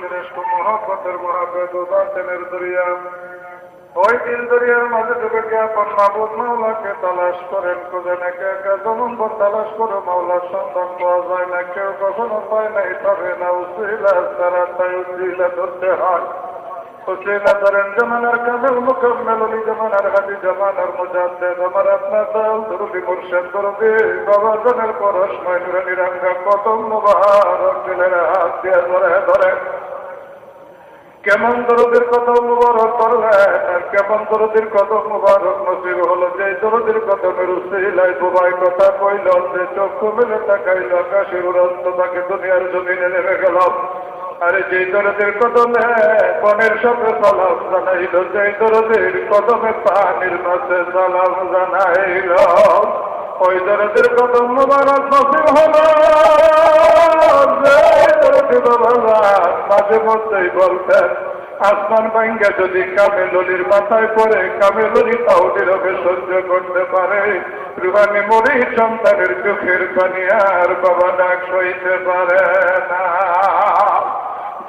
শ্রেষ্ঠ মহাপথের মহাবেদ উদাসনের দরিয়া। ওই দিল দরিয়ার মাঝে ডুবে গিয়ে আপন মাবুদ মাওলাকে তালাশ করেন। খুঁজেন একে একে যেমন পর তালাশ করে মাওলার সন্ধান পাওয়া যায় না। কেউ কখনো পায় নাই তবে না উচিলা তারা তাই উচিলা ধরতে হয়। কামেল মুকম্মেল অলি দুরুদি মুর্শেদ বাবা কত হাত দিয়ে ধরে ধরে কেমন দরদের কত মুবারক করলেন আর কেমন দরদের কত মুবারক নসিব হলো যে দরদের কত মেরুসিলাই বুবাই কথা কইল যে চক্ষু মেলে তাকাইল আকাশের উড়ন্ত তাকে দুনিয়ার জমিনে নেমে গেল আরে যে দরদের কদমে বনের সাথে সালাম জানাইল যে দরদের কদমে পানির মাঝে সালাম জানাইল, ওই দরদের কদম মুবারক নসিব হলো। মাঝে মধ্যেই বলতেন, আসমান ভাঙ্গা যদি কামেলনির মাথায় পড়ে কামেলনি তাও নীরবে সহ্য করতে পারে। রুহানি মরি সন্তানের চোখের পানি আর বাবা ডাক সইতে পারে না।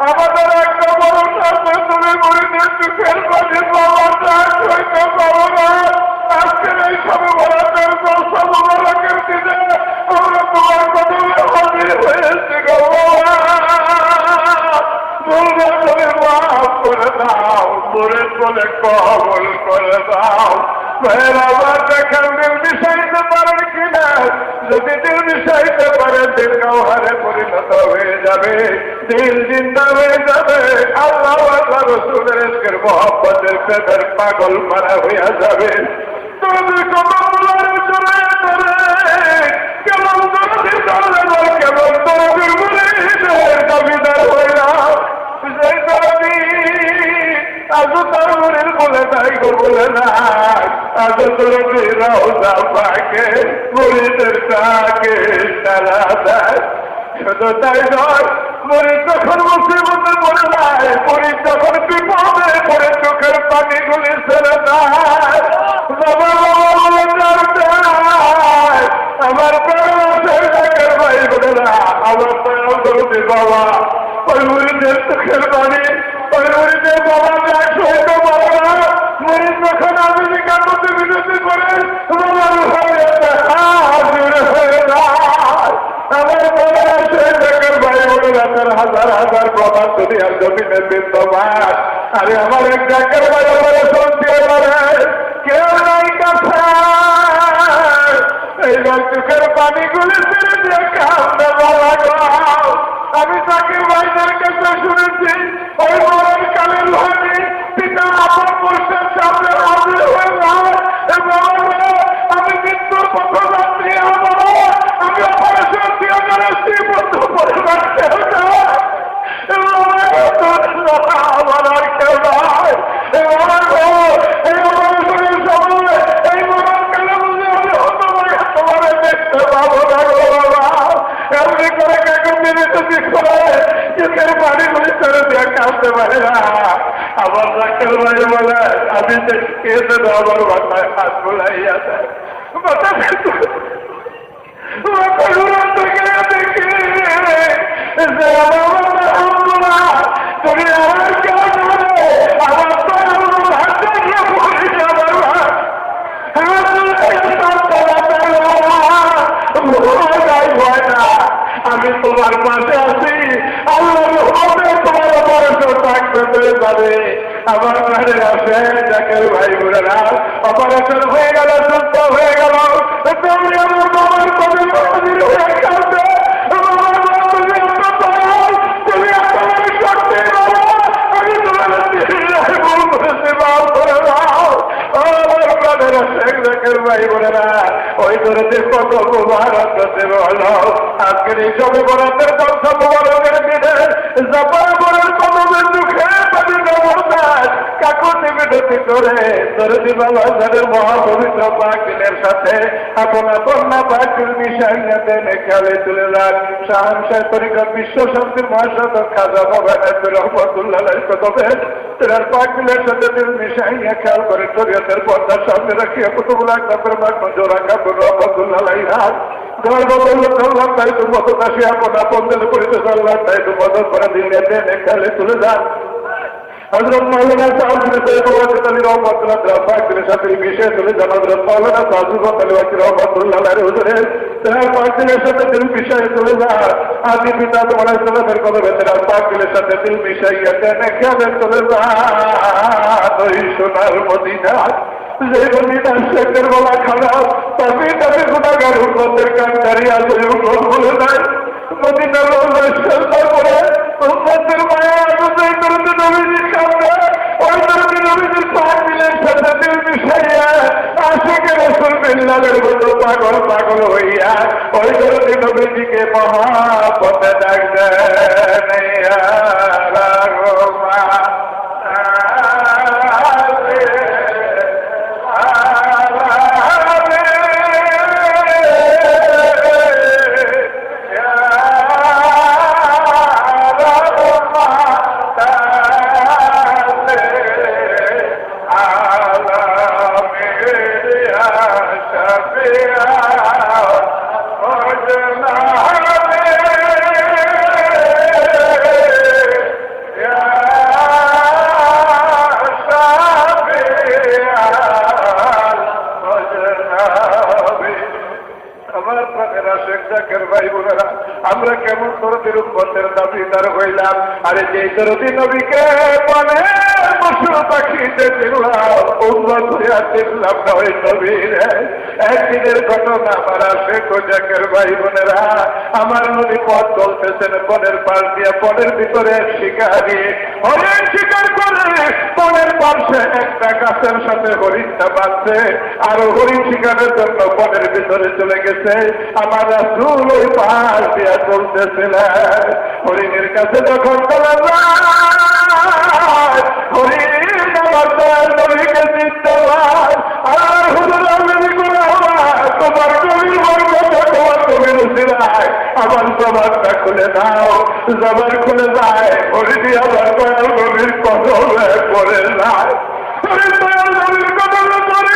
আমাদের একটা বড় সাথে তুমি মুড়িদের চোখের পাশে বাবা হইতে পারো না। আজকের এই সব বরাতের সব বরাকের দিনে আমরা তোমার কদমে হাজির হয়েছি গো বলে মাফ করে দাও বলে বলে কবল করে দাও। ভাইয়ের আবার দেখেন দিল। মিশাইতে পারেন যদি দিল পারে দিল গাওহারে পরিণত হয়ে যাবে দিল জিন্দা হয়ে যাবে আল্লাহ আল্লাহ রসুলের এসকের মহব্বতের প্রেমের পাগল মারা হইয়া যাবে তোমাদের কমলারে চলে ধরে দরদি রওজা পাকে, মুরিদের তাকে সারা দেয়। শুধু তাই নয় মরি যখন মুসিবতে পড়ে যায় মরি যখন বিপদে দুনিয়ার জমিনে বিদ্যমান। আরে আমার এক জায়গার বলে শুনতে পারে। কেউ নাই কাছে। এই চোখের পানিগুলি ছেড়ে দিয়ে কান্দে বলা আমি তাকে ভাইদের কাছে শুনেছি, ওই মরণ কালের কাঁদতে পারে না আমার রাখের ভাই বলে, আমি যে আমার মাথায় হাত বোলাইয়া দেয়। মাথা আমি রাখেন ভাই বোনেরা অপারেশন হয়ে গেল সুস্থ হয়ে গেল। তুমি আমার বাবার কবে হাজির হয়ে গেছে। ওই ধরনের কত মুবারক আজকের এই সবে বরাতের দর্শক মুবারকের দিনে জাপান বিনতি করে দরদি বাবা যাদের মহাপবিত্র পাকিলের সাথে। আপন আপন না পাকিল মিশাইয়া দেন খেলে তুলে যান শাহানশাহ তরিকা বিশ্ব শান্তির মহাসাধক খাজা বাবা রহমতুল্লাহ কতবে তেরার পাকিলের সাথে দিল মিশাইয়া খেয়াল করে শরীয়তের পর্দার সামনে রাখিয়া কুতুবুল আকবর মাক জোড়া কাপড় রহমতুল্লাহ হাত গর্ব বলল আল্লাহ তাই তো মত দাসী আপন আপন করিতে আল্লাহ, তাই তো মদত করে দিলে খেলে তুলে যান হজরত মৌলানা সাহেব সাহেব আলী রহমতুল্লাহ পাকিলের সাথে বিষয়ে তুলে যান হজরত মৌলানা সাজু আলী ওয়াকি রহমতুল্লাহ আলী হুজুরের তেনার পাকিলের সাথে দিল বিষয়ে তুলে যান আদি পিতা তোমার সালামের কদমে তেনার পাকিলের সাথে দিল মিশাইয়া দেন খেলে তুলে যান ওই সোনার মদিনা খারাপ, তবে তবে গুণাগার উন্নতের কান্ডারি আছে উন্নত বলে নাই মদিনার সরকার করে উন্নতের মায়া আনন্দ করতে নবীজির কামনা ওই নবী নবীজির দিলেন সাথে দিল মিশাইয়া আশেকে রসুল বিল্লালের মতো পাগল পাগল হইয়া, ওই নবী নবীজিকে মহাপথে ডাক প্রাণেরা ভাই বোনেরা, আমরা কেমন দরদের উন্মতের দাবিদার হইলাম? আরে যে দরদি নবীকে পশু পাখিতে দিলাম একদিনের ঘটনা আমার শেখ জাকের ভাই বোনেরা। আমার নদী পথ চলতেছেন বনের পাশ দিয়ে, বনের ভিতরে শিকারি। হরিণ শিকার করে পাশে একটা গাছের সাথে হরিণটা বাঁচছে আর হরিণ শিকারের জন্য বনের ভিতরে চলে গেছে। আমার চুল ওই পাশ দিয়া চলতেছিলেন। হরিণের কাছে যখন হরিণ আমার দয়াল নবীকে আমার জবানটা খুলে দাও। জবান খুলে যায় হরিণী আমার দয়াল নবীর কদমে পড়ে যায়। দয়াল নবীর কদমে করে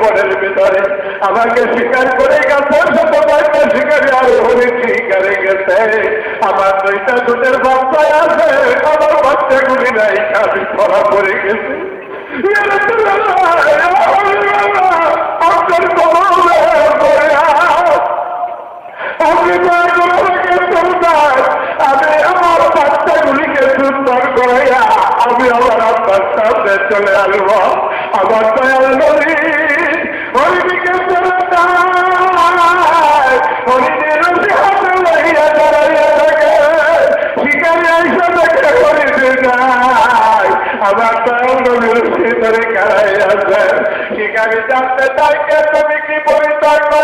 পরের ভিতরে আমাকে স্বীকার করে গেছে শতকটা শিকারে আর হরি শিকারে গেছে। আমার দুইটা দুধের বাচ্চায় আছে, আমার বাচ্চাগুলি নাই আমি ধরা পড়ে গেছে। আপনার পড়ে আপনি আমি আমার বাচ্চাগুলিকে সুন্দর করাইয়া আমি আমার আপনার সামনে চলে আসব আমার দয়াল নদী হরিদিকে চলে যায় হরিদের হাতে লইয়া দাঁড়াইয়া থাকে আইসা দেখে হরিদে যায় আমার ভিতরে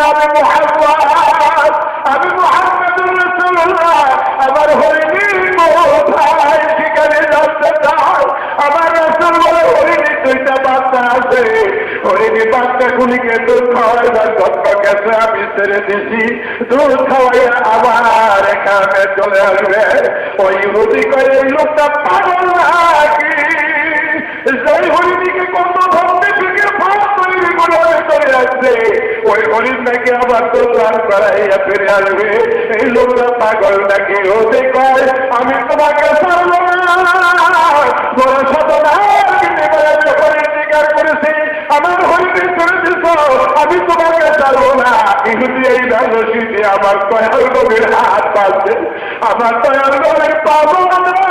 আমি আমি মোহাম্মদুর আমার হরিণীর কোথায় সেখানে জানতে চাও আমার রসুল বলে হরিণী দুইটা বাচ্চা আছে। হরিণী বাচ্চা গুলিকে দুধ আমি ছেড়ে দিছি। দুধ আবার এখানে চলে আসবে। ওই হুদি করে লোকটা পাগল নাকি? সেই হরিণীকে কত ধরতে থেকে ফাঁস তৈরি করে চলে আসছে। ওই হরিণ নাকি আবার দোকান করাইয়া ফিরে আসবে। এই লোকটা পাগল নাকি? হতে কয়, আমি তোমাকে ছাড়বো না। আমি তোমাকে এই রশিদে আমার দয়াল নবীর হাত পাচ্ছে। আমার দয়াল নবীর পাবো না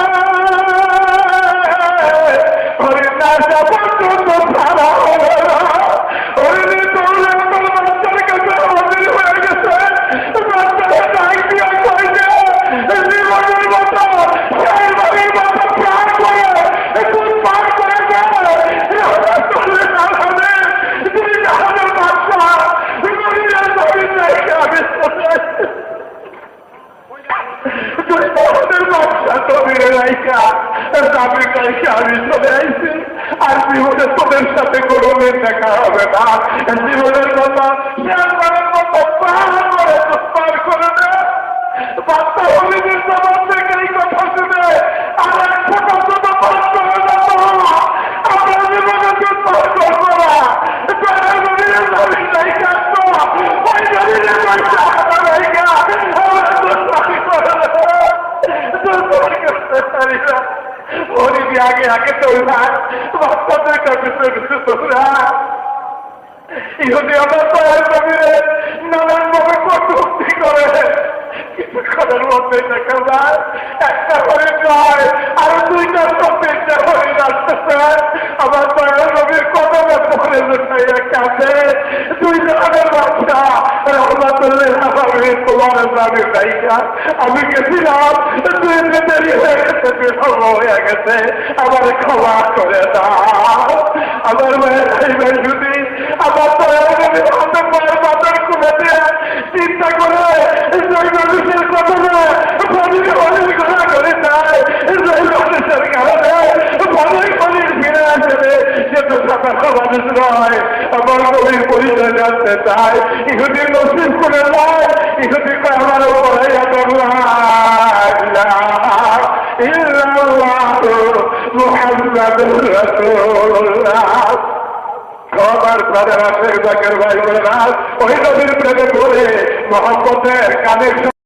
রাইকা আমি চলে আইছি। আর জীবনে তোদের সাথে কোনো দিন দেখা হবে না। জীবনের কথা করে পার না বাচ্চা হলিদের ইহুদি আমার পায়ের জমিনে নানান ভাবে কটুক্তি করে কিছুক্ষণের মধ্যে দেখা যায় একটা করে যায় আর দুইটা আসতেছে। আমার পায়ের জমির কদমে পড়ে লুটাইয়া কাছে দুই জনের বাচ্চা আমি গেছিলাম, দুই দেরি হয়ে গেছে বিলম্ব হয়ে গেছে, আমার ক্ষমা করে দাও। আমার মায়ের ভাই যদি আমার জমি হাতে পায়ের পাতার খুলে দিয়ে চিন্তা করে মানুষের কথা না ফলির ফলির ঘোরা করে যায় জয় মানুষের কারণে ফলির ফলির ফিরে আসবে সে তো সাধারণ মানুষ নয় আমার কবির পরিচয় জানতে চায় ইহুদি নসিব করে নয় ইহুদি আমার উপরে সবার ব্রাদার আছে জাকের ভাই বলে না ওই নদীর প্রেমে পড়ে মোহাম্মদের কানেকশন